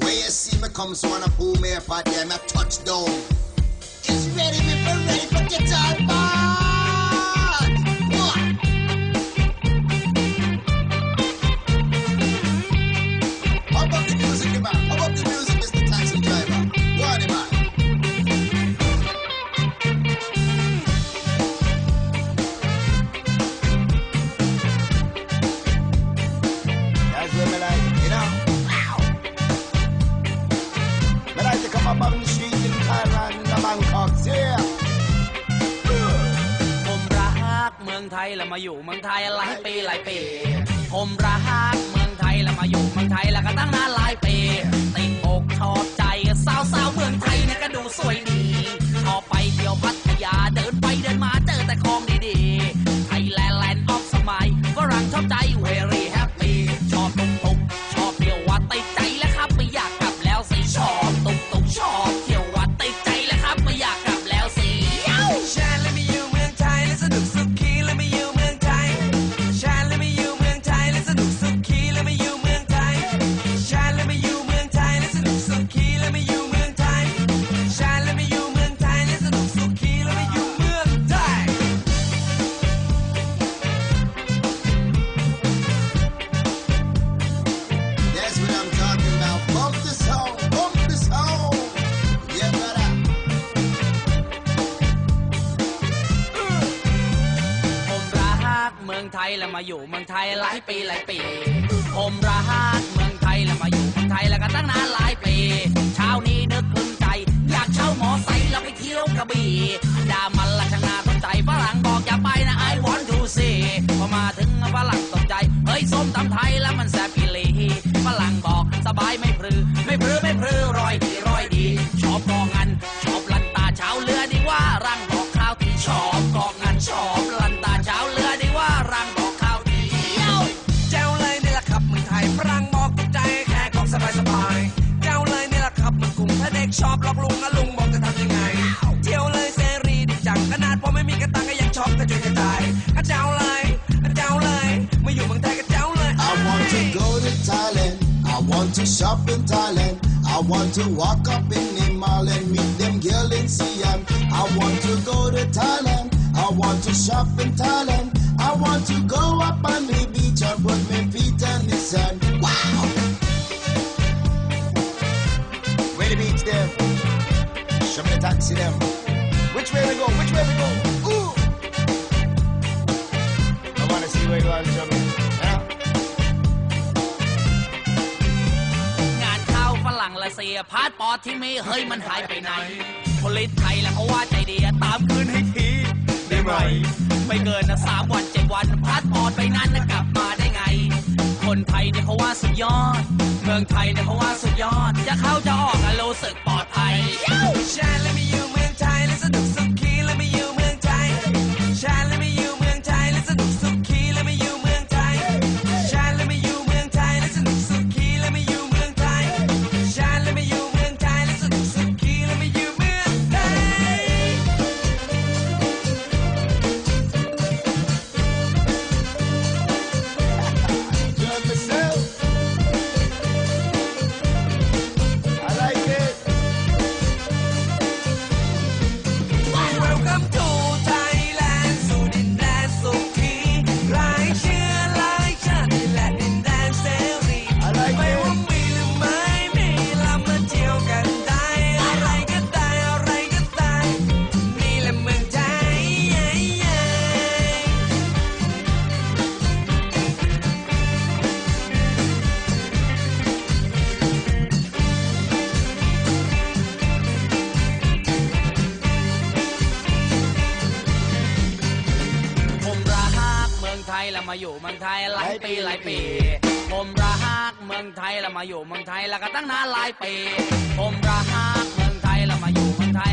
When you see me come, so wanna pull me apart, yeah, me touchdown. It's ready, for ready for guitar part. ยแล้วมาอยู่เมืองไทยหลายปีหลายปี ผมรักเมืองไทยแล้วมาอยู่เมืองไทยแล้วก็ตั้งนาน องไทยแล้วมาอยู่เมืองไทยหลายปีหลายปี ผมรักเมืองไทยแล้วมาอยู่เมืองไทยแล้วก็ตั้งนานหลายปีเช้านี้นึกคลึงใจ อยากเช่าหมอไซค์แล้วไปเที่ยวกระบี่ดามันละช่างน่าสนใจฝรั่งบอกอย่าไปนะ I want to see พอมาถึงฝรั่งตกใจเฮ้ยส้มตำไทยแล้วมันแซ่บอีหลีฝรั่งบอกสบายไม่พรือไม่พรือ กรุงชอบลอกลุงนะลุงบอกจะทำยังไง เที่ยวเลยเสรีดีจังขนาดพอไม่มีกระตังก็ยังชอบกระจุยกระจายก็เจ้าเลยก็เจ้าเลยมาอยู่เมืองไทยก็เจ้าเลย I want to go to Thailand. I want to shop in Thailand. I want to walk up in the mall and meet them girl in Siam. I want to go to Thailand. I want to shop in Thailand. I want to go up on the beach and put my feet in the sand. Wow! Show me the taxi them. Which way we go? Which way we go? Ooh! I want to see where you are, show me. Yeah. งานเข้าฝรั่งละเสียพาสปอร์ตที่มีเฮ้ยมันหายไปไหนผลิตไทยแล้วเขาว่าใจดีตามคืนให้ทีได้ไหมไม่เกินนะสามวันเจ็ดวันพาสปอร์ตไปนั้นนะกลับมาได้ไง คนไทยเนี่ยเขาว่าสุดยอด เมืองไทยเนี่ยเขาว่าสุดยอด จะเข้าจะออกอะรู้สึก แล้วมาอยู่เมืองไทยหลายปีหลายปี ผมรักเมืองไทยแล้วมาอยู่เมืองไทยแล้วก็ตั้งนานหลายปี ผมรักเมืองไทยแล้วมาอยู่เมืองไทย